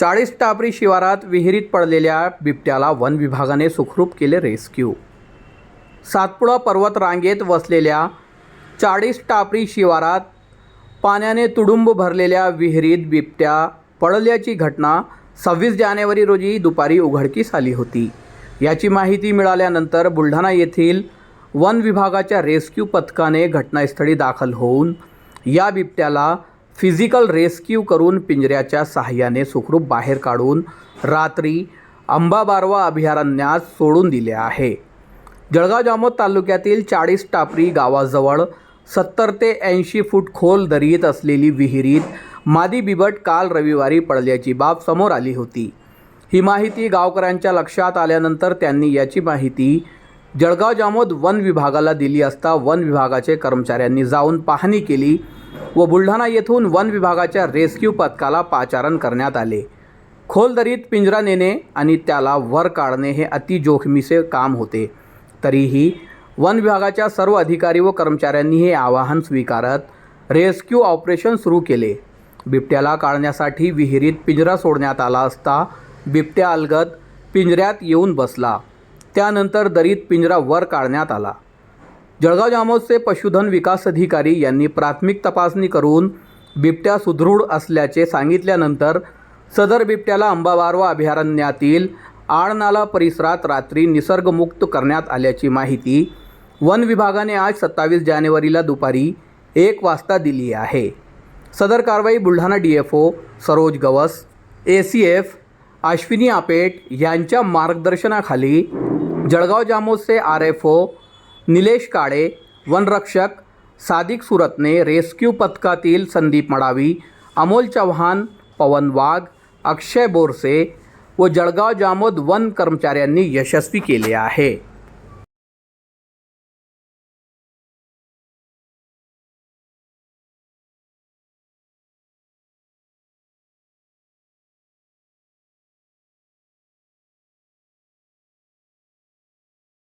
चाळीस टापरी शिवारात विहिरीत पडलेल्या बिबट्याला वन विभागाने सुखरूप केले रेस्क्यू. सातपुडा पर्वत रांगेत वसलेल्या चाळीस टापरी शिवारात पाण्याने तुडुंब भरलेल्या विहिरीत बिबट्या पडल्याची घटना सव्वीस जानेवारी रोजी दुपारी उघडकीस आली होती. याची माहिती मिळाल्यानंतर बुलढाणा येथील वन विभागाच्या रेस्क्यू पथकाने घटनास्थळी दाखल होऊन या बिबट्याला फिजिकल रेस्क्यू करून पिंजऱ्याच्या सहाय्याने सुखरूप बाहेर काढून रात्री अंबाबारवा अभयारण्यात सोडून दिले आहे. जळगाव जामोद तालुक्यातील चाळीस टापरी गावाजवळ सत्तर ते ऐंशी फूट खोल दरीत असलेली विहिरीत मादी बिबट काल रविवारी पडल्याची बाब समोर आली होती. ही माहिती गावकऱ्यांच्या लक्षात आल्यानंतर त्यांनी याची माहिती जळगाव जामोद वन विभागाला दिली असता वन विभागाचे कर्मचाऱ्यांनी जाऊन पाहणी केली व बुलढाणा येथून वन विभागाच्या रेस्क्यू पथकाला पाचारण करण्यात आले. खोल दरीत पिंजरा नेणे आणि त्याला वर काढणे हे अति जोखमीचे काम होते. तरीही वन विभागाच्या सर्व अधिकारी व कर्मचाऱ्यांनी हे आवाहन स्वीकारत रेस्क्यू ऑपरेशन सुरू केले. बिबट्याला काढण्यासाठी विहिरीत पिंजरा सोडण्यात आला असता बिबट्या अलगद पिंजऱ्यात येऊन बसला. त्यानंतर दरीत पिंजरा वर काढण्यात आला. जळगाव जामोदचे पशुधन विकास अधिकारी यांनी प्राथमिक तपासणी करून बिबट्या सुदृढ असल्याचे सांगितल्यानंतर सदर बिबट्याला अंबाबारवा अभयारण्यातील आळनाला परिसरात रात्री निसर्गमुक्त करण्यात आल्याची माहिती वन विभागाने आज सत्तावीस जानेवारीला दुपारी एक वाजता दिली आहे. सदर कारवाई Buldhana D F O Saroj Gavas A C F Ashwini Apet यांच्या मार्गदर्शनाखाली Jalgaon जामोदचे R F O Nilesh Kale वनरक्षक सादिक सूरत ने रेस्क्यू पथकातील संदीप मडावी, अमोल चव्हाण, पवन वाघ, अक्षय बोरसे व जळगाव जामोद वन कर्मचाऱ्यांनी यशस्वी केले आहे.